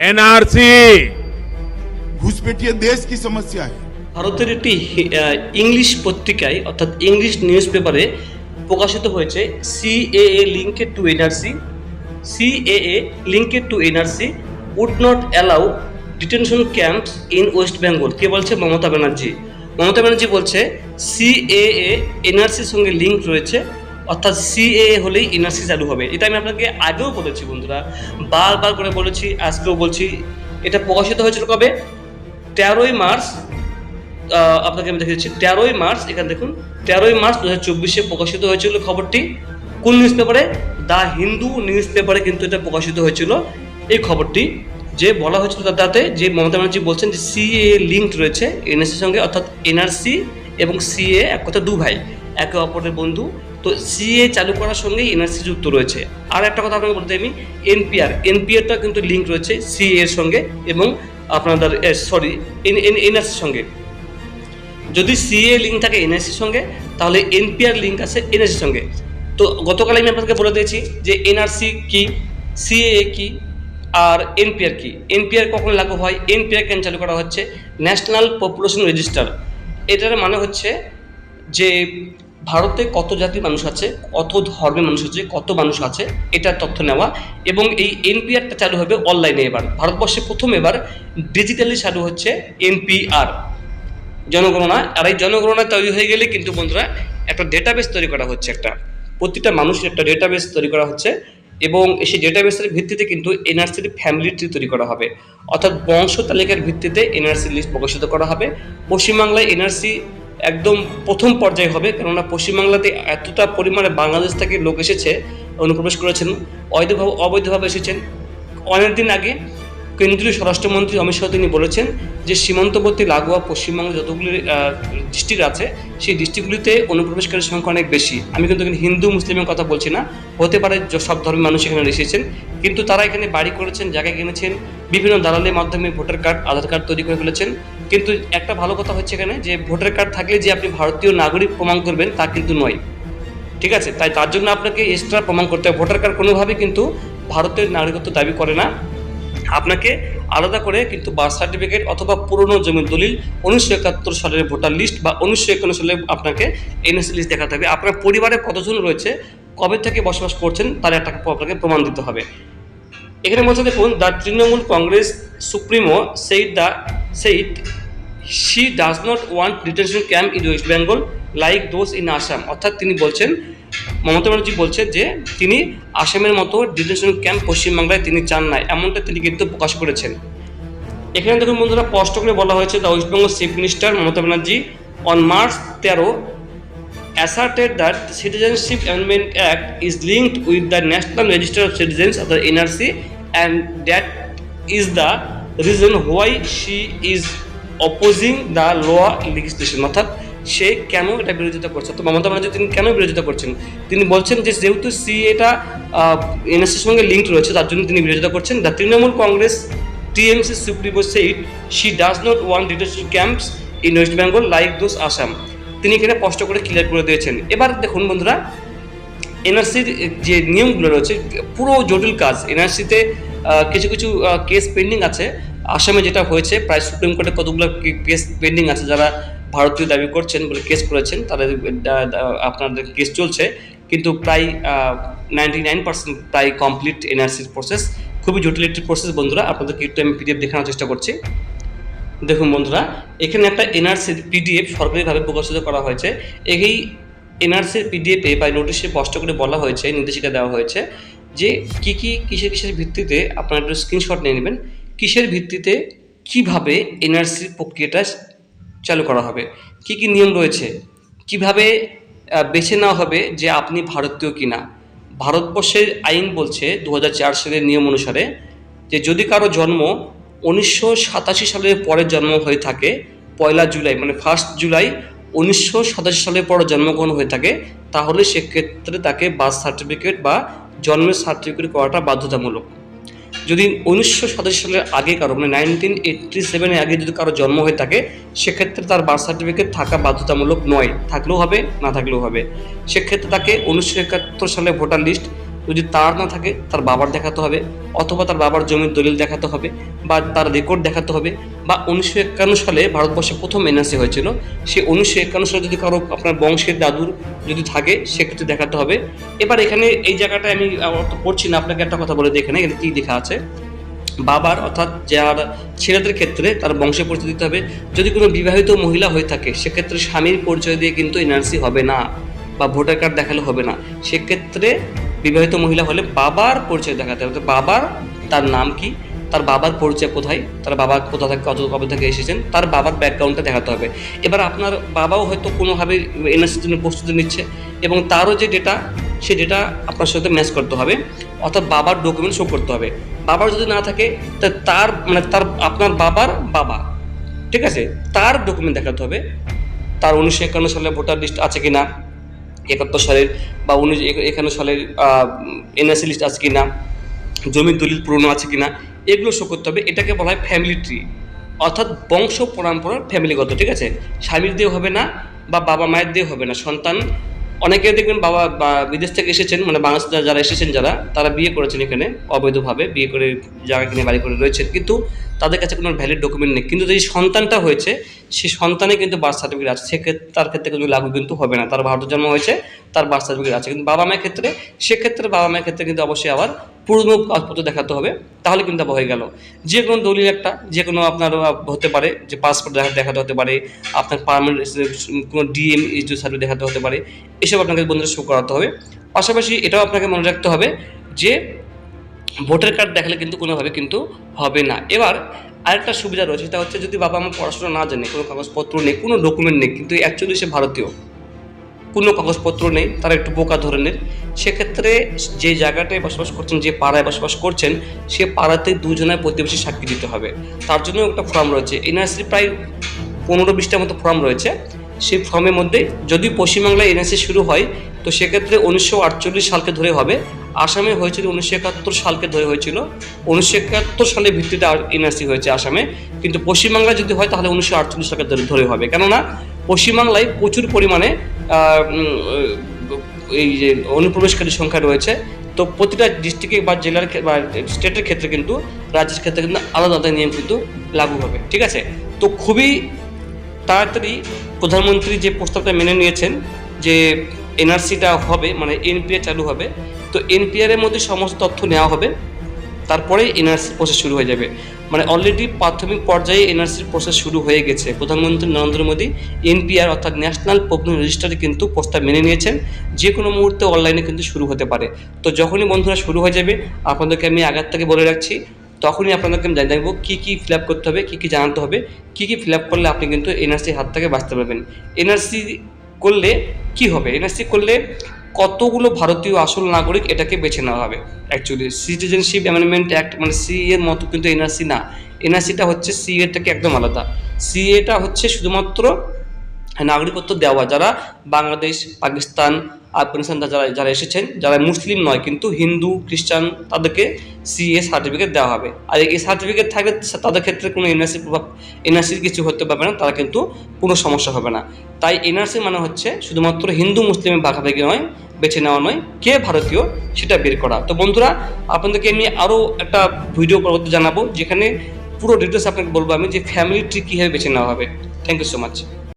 NRC ঘুষপেটিয়া দেশ কি সমস্যা ভারতের একটি ইংলিশ পত্রিকায় অর্থাৎ ইংলিশ নিউজ পেপারে প্রকাশিত হয়েছে CAA linked to NRC CAA linked to NRC would not allow detention camps in West Bengal কে বলছে? মমতা ব্যানার্জি। মমতা ব্যানার্জি বলছে সিএএ এনআরসির সঙ্গে লিঙ্ক রয়েছে। অর্থাৎ সিএএ হলেই এনআরসি চালু হবে। এটা আমি আপনাকে আগেও বলেছি বন্ধুরা, বারবার করে বলেছি, আজকেও বলছি। এটা প্রকাশিত হয়েছিল কবে? তেরোই মার্চ আপনাকে আমি দেখিয়েছি, তেরোই মার্চ, এখানে দেখুন, তেরোই মার্চ দু চব্বিশে প্রকাশিত হয়েছিল খবরটি। কোন নিউজ পেপারে দ্য হিন্দু নিউজ পেপারে কিন্তু এটা প্রকাশিত হয়েছিল এই খবরটি। যে বলা হয়েছিল তাতে যে মমতা ব্যানার্জি বলছেন যে সিএ লিঙ্ক রয়েছে এনএসসির সঙ্গে, অর্থাৎ এনআরসি এবং সিএ এক কথা দু ভাই, একে অপরের বন্ধু তো সিএ চালু করার সঙ্গে এনআরসি যুক্ত রয়েছে। আর একটা কথা আপনাকে বলতে আমি এনপিআর এনপিআরটা কিন্তু লিঙ্ক রয়েছে সিএ এর সঙ্গে এবং আপনাদের সরি এনআরসির সঙ্গে। যদি সিএ লিঙ্ক থাকে এনএসসির সঙ্গে, তাহলে এনপিআর লিঙ্ক আছে এনএসসির সঙ্গে। তো গতকাল আমি আপনাকে বলে দিয়েছি যে এনআরসি কি সিএ কি, আর এনপিআর কি। এনপিআর কখন লাগু হয়? এনপিআর কেন চালু করা হচ্ছে? ন্যাশনাল পপুলেশন রেজিস্টার এটার মানে হচ্ছে যে ভারতে কত জাতির মানুষ আছে, কত ধর্মের মানুষ আছে, কত মানুষ আছে, এটার তথ্য নেওয়া এবং এই এনপিআরটা চালু হবে অনলাইনে এবার। ভারতবর্ষে প্রথম এবার ডিজিটালি চালু হচ্ছে এনপিআর। জনগণনা, আর এই জনগণনা তৈরি হয়ে গেলে কিন্তু বন্ধুরা একটা ডেটাবেস তৈরি করা হচ্ছে একটা। প্রতিটা মানুষের একটা ডেটাবেস তৈরি করা হচ্ছে এবং সেই ডেটাবেসের ভিত্তিতে কিন্তু এনআরসির ফ্যামিলি ট্রি তৈরি করা হবে। অর্থাৎ বংশ তালিকার ভিত্তিতে এনআরসি লিস্ট প্রকাশিত করা হবে। পশ্চিমবাংলায় এনআরসি একদম প্রথম পর্যায়ে হবে। কেননা পশ্চিমবাংলাতে এতটা পরিমাণে বাংলাদেশ থেকে লোক এসেছে, অনুপ্রবেশ করেছেন, অবৈধভাবে অবৈধভাবে এসেছেন। অনেকদিন আগে কেন্দ্রীয় স্বরাষ্ট্রমন্ত্রী অমিত শাহ তিনি বলেছেন যে, সীমান্তবর্তী লাগোয়া পশ্চিমবঙ্গে যতগুলি ডিস্ট্রিক্ট আছে, সেই ডিস্ট্রিক্টগুলিতে অনুপ্রবেশকারীর সংখ্যা অনেক বেশি। আমি কিন্তু এখানে হিন্দু, মুসলিমের কথা বলছি না। হতে পারে সব ধর্মের মানুষ এখানে এসেছেন। কিন্তু তারা এখানে বাড়ি করেছেন, জায়গা কিনেছেন বিভিন্ন দালালের মাধ্যমে ভোটার কার্ড, আধার কার্ড তৈরি করে ফেলেছেন। কিন্তু একটা ভালো কথা হচ্ছে এখানে যে ভোটার কার্ড থাকলে যে আপনি ভারতীয় নাগরিক প্রমাণ করবেন, তা কিন্তু নয়। ঠিক আছে? তাই তার জন্য আপনাকে এক্সট্রা প্রমাণ করতে হবে। ভোটার কার্ড কোনোভাবে কিন্তু ভারতের নাগরিকত্ব দাবি করে না। আপনাকে আলাদা করে কিন্তু বার্থ সার্টিফিকেট অথবা পুরনো জমির দলিল উনিশশো একাত্তর সালের ভোটার লিস্ট বা উনিশশো একান্ন সালে আপনাকে এনএসসি লিস্ট দেখাতে হবে। আপনার পরিবারে কতজন রয়েছে, কবে থেকে বসবাস করছেন, তার একটা আপনাকে প্রমাণ দিতে হবে। এখানে বলছে দেখুন, the Trinamool Congress supremo said the said she does not want detention camp in West Bengal like those in Assam অর্থাৎ তিনি বলছেন, মমতা ব্যানার্জি বলছেন যে তিনি আসামের মতো ডিটেনশন ক্যাম্প পশ্চিমবাংলায় তিনি চান না, এমনটা তিনি কিন্তু প্রকাশ করেছেন। এখানে দেখুন বন্ধুরা স্পষ্ট করে বলা হয়েছে the West Bengal chief minister Mamata Banerjee on March তেরো that the Citizenship Amendment Act is linked with the National Register of Citizens of the NRC and that is the reason why she is opposing the law legislation. অর্থাৎ সে কেন এটা বিরোধিতা করছে? তো মমতা ব্যানার্জি তিনি কেন বিরোধিতা করছেন? তিনি বলছেন যে যেহেতু সি এটা এনএসসির সঙ্গে লিঙ্ক রয়েছে, তার জন্য তিনি বিরোধিতা করছেন। The Trinamool Congress, TMC, supremo said she does not want detention camps in West Bengal like those Assam তিনি এখানে স্পষ্ট করে ক্লিয়ার করে দিয়েছেন। এবার দেখুন বন্ধুরা এনআরসির যে নিয়মগুলো রয়েছে, পুরো জটিল কাজ। এনআরসিতে কিছু কিছু কেস পেন্ডিং আছে। আসামে যেটা হয়েছে, প্রায় সুপ্রিম কোর্টে কতগুলো কেস পেন্ডিং আছে। যারা ভারতীয় দাবি করছেন বলে কেস করেছেন, তাদের আপনাদের কেস চলছে। কিন্তু প্রায় নাইনটি নাইন পার্সেন্ট প্রায় কমপ্লিট এনআরসির প্রসেস খুবই জটিল একটি প্রসেস বন্ধুরা। আপনাদেরকে একটু আমি পিডিএফ দেখানোর চেষ্টা করছি। দেখুন বন্ধুরা, এখানে একটা এনআরসির পিডিএফ সরকারিভাবে প্রকাশিত করা হয়েছে। এই এনআরসির পিডিএফে বা নোটিশে স্পষ্ট করে বলা হয়েছে, নির্দেশিকা দেওয়া হয়েছে যে কি কি কিসের কিসের ভিত্তিতে আপনারা একটু স্ক্রিনশট নিয়ে নেবেন, কিসের ভিত্তিতে কীভাবে এনআরসির প্রক্রিয়াটা চালু করা হবে, কি কি নিয়ম রয়েছে, কীভাবে বেছে নেওয়া হবে যে আপনি ভারতীয় কিনা। ভারতবর্ষের আইন বলছে দু হাজার চার সালের নিয়ম অনুসারে যে যদি কারও জন্ম উনিশশো সাতাশি সালের পরে জন্ম হয়ে থাকে, পয়লা জুলাই মানে ফার্স্ট জুলাই উনিশশো সাতাশি সালের পরে জন্মগ্রহণ হয়ে থাকে, তাহলে সেক্ষেত্রে তাকে বার্থ সার্টিফিকেট বা জন্মের সার্টিফিকেট করাটা বাধ্যতামূলক। যদি উনিশশো সাতাশি সালের আগে কারও মানে নাইনটিন এইটটি সেভেনের আগে যদি কারও জন্ম হয়ে থাকে, সেক্ষেত্রে তার বার্থ সার্টিফিকেট থাকা বাধ্যতামূলক নয়, থাকলেও হবে, না থাকলেও হবে। সেক্ষেত্রে তাকে উনিশশো একাত্তর সালে ভোটার লিস্ট, যদি তার না থাকে, তার বাবার দেখাতে হবে, অথবা তার বাবার জমির দলিল দেখাতে হবে, বা তার রেকর্ড দেখাতে হবে বা উনিশশো একান্ন সালে ভারতবর্ষে প্রথম এনআরসি হয়েছিল সে উনিশশো একান্ন সালে যদি কারও আপনার বংশের দাদুর যদি থাকে, সেক্ষেত্রে দেখাতে হবে। এবার এখানে এই জায়গাটায় আমি পড়ছি না, আপনাকে একটা কথা বলে দিই এখানে এখানে কী লেখা আছে? বাবার অর্থাৎ যার ছেলেদের ক্ষেত্রে তার বংশে পরিচয় দিতে হবে। যদি কোনো বিবাহিত মহিলা হয়ে থাকে, সেক্ষেত্রে স্বামীর পরিচয় দিয়ে কিন্তু এনআরসি হবে না বা ভোটার কার্ড দেখালে হবে না। সেক্ষেত্রে বিবাহিত মহিলা হলে বাবার পরিচয় দেখাতে হবে। বাবার তার নাম কি? তার বাবার পরিচয় কোথায়, তার বাবা কোথা থেকে, কত কবে থেকে এসেছেন, তার বাবার ব্যাকগ্রাউন্ডটা দেখাতে হবে। এবার আপনার বাবাও হয়তো কোনোভাবে এনআরসির জন্য প্রস্তুতি নিচ্ছে এবং তারও যে ডেটা সে ডেটা আপনার সাথে ম্যাচ করতে হবে, অর্থাৎ বাবার ডকুমেন্ট শো করতে হবে। বাবার যদি না থাকে, তা তার মানে তার, আপনার বাবার বাবা। ঠিক আছে? তার ডকুমেন্ট দেখাতে হবে, তার উনিশশো একান্ন সালে ভোটার লিস্ট আছে কি না একাত্তর সালের বা উনিশ, একান্ন সালের এনএসসি লিস্ট আছে কি না জমির দলিল পুরনো আছে কিনা, এগুলো শো করতে হবে। এটাকে বলা হয় ফ্যামিলি ট্রি অর্থাৎ বংশ পরম্পরার ফ্যামিলিগত ঠিক আছে? স্বামীর দিয়ে হবে না বা বাবা মায়ের দিয়ে হবে না। সন্তান, অনেকে দেখবেন বাবা বা বিদেশ থেকে এসেছেন মানে বাংলাদেশ যারা এসেছেন, যারা, তারা বিয়ে করেছেন এখানে, অবৈধভাবে বিয়ে করে জায়গা কিনে বাড়ি করে রয়েছেন। কিন্তু তাদের কাছে কোনো ভ্যালিড ডকুমেন্ট নেই। কিন্তু যে সন্তানটা হয়েছে, সেই সন্তানে কিন্তু বার্থ সার্টিফিকেট আছে। সেক্ষেত্রে, তার ক্ষেত্রে কিন্তু লাগু কিন্তু হবে না। তার ভারত জন্ম হয়েছে, তার বার্থ সার্টিফিকেট আছে। কিন্তু বাবা মায়ের ক্ষেত্রে, সেক্ষেত্রে বাবা মায়ের ক্ষেত্রে কিন্তু অবশ্যই আবার পুরনো কাগজপত্র দেখাতে হবে, তাহলে কিন্তু হয়ে গেল। যে কোনো দলিল একটা, যে কোনো আপনার হতে পারে, যে পাসপোর্ট দেখা, দেখাতে হতে পারে, আপনার পারমানেন্ট কোনো ডিএম ইস্যু সার্টিফিকেট দেখাতে হতে পারে, এসব আপনাকে বন্ধুরা শো করাতে হবে। পাশাপাশি এটাও আপনাকে মনে রাখতে হবে যে, ভোটার কার্ড দেখালে কিন্তু কোনোভাবে কিন্তু হবে না। এবার আরেকটা সুবিধা রয়েছে, সেটা হচ্ছে যদি বাবা আমার পড়াশোনা না জানে, কোনো কাগজপত্র নেই, কোনো ডকুমেন্ট নেই, কিন্তু অ্যাকচুয়ালি সে ভারতীয় কোনো কাগজপত্র নেই, তারা একটু বোকা ধরনের। সেক্ষেত্রে যে জায়গাটায় বসবাস করছেন, যে পাড়ায় বসবাস করছেন, সে পাড়াতে দুজনের প্রতিবেশী সাক্ষী দিতে হবে। তার জন্য একটা ফর্ম রয়েছে। এনআরসি প্রায় পনেরো বিশটার মতো ফর্ম রয়েছে। সেই ফর্মের মধ্যে যদি পশ্চিমবাংলায় এনআরসি শুরু হয়, তো সেক্ষেত্রে উনিশশো আটচল্লিশ সালকে ধরে হবে। আসামে হয়েছিল উনিশশো একাত্তর সালকে ধরে হয়েছিল। উনিশশো একাত্তর সালের ভিত্তিতে এনআরসি হয়েছে আসামে। কিন্তু পশ্চিমবাংলায় যদি হয়, তাহলে উনিশশো আটচল্লিশ সালকে ধরে হবে। কেননা, পশ্চিমবাংলায় প্রচুর পরিমাণে এই যে অনুপ্রবেশকারী সংখ্যা রয়েছে, তো প্রতিটা ডিস্ট্রিক্টে বা জেলার বা স্টেটের ক্ষেত্রে কিন্তু রাজ্যের ক্ষেত্রে কিন্তু আলাদা আলাদা নিয়ম কিন্তু লাগু হবে, ঠিক আছে? তো খুবই তাড়াতাড়ি প্রধানমন্ত্রী যে প্রস্তাবটা মেনে নিয়েছেন যে এনআরসিটা হবে মানে এনপিআর চালু হবে, তো এনপিআর এর মধ্যে সমস্ত তথ্য নেওয়া হবে। তারপরে এনআরসি প্রসেস শুরু হয়ে যাবে। মানে অলরেডি প্রাথমিক পর্যায়ে এনআরসির প্রসেস শুরু হয়ে গেছে। প্রধানমন্ত্রী নরেন্দ্র মোদী, এনপিআর অর্থাৎ ন্যাশনাল পপুলার রেজিস্টারে কিন্তু প্রস্তাব মেনে নিয়েছেন। যে কোনো মুহূর্তে অনলাইনে কিন্তু শুরু হতে পারে। তো যখনই বন্ধুরা শুরু হয়ে যাবে, আপনাদেরকে আমি আগের থেকে বলে রাখছি, তখনই আপনাদেরকে আমি জানিয়ে দেবো কী কী ফিল আপ করতে হবে, কী কী জানাতে হবে, কী কী ফিল আপ করলে আপনি কিন্তু এনআরসির হাত থেকে বাঁচতে পারবেন। এনআরসি করলে কি হবে? এনআরসি করলে কতগুলো ভারতীয় আসল নাগরিক এটাকে বেছে নেওয়া হবে? অ্যাকচুয়ালি সিটিজেনশিপ অ্যামেন্ডমেন্ট অ্যাক্ট মানে সি এর মতো কিন্তু এনআরসি না। এনআরসিটা হচ্ছে সি থেকে একদম আলাদা। সি এটা হচ্ছে শুধুমাত্র নাগরিকত্ব দেওয়া। যারা বাংলাদেশ, পাকিস্তান, আফগানিস্তান যারা যারা এসেছেন, যারা মুসলিম নয় কিন্তু হিন্দু, খ্রিস্টান, তাদেরকে সিএ সার্টিফিকেট দেওয়া হবে। আর এই সার্টিফিকেট থাকলে তাদের ক্ষেত্রে কোনো এনআরসির প্রভাব এনআরসির কিছু হতে পারবে না, তারা কিন্তু কোনো সমস্যা হবে না। তাই এনআরসি মানে হচ্ছে শুধুমাত্র হিন্দু, মুসলিমের ভাগাভাগি নয় বেছে নেওয়া নয়, কে ভারতীয় সেটা বের করা। তো বন্ধুরা, আপনাদেরকে আমি আরও একটা ভিডিও পরবর্তী জানাব, যেখানে পুরো ডিটেলস আপনাকে বলব আমি যে ফ্যামিলি ট্রি কীভাবে বেছে নেওয়া হবে। Thank you so much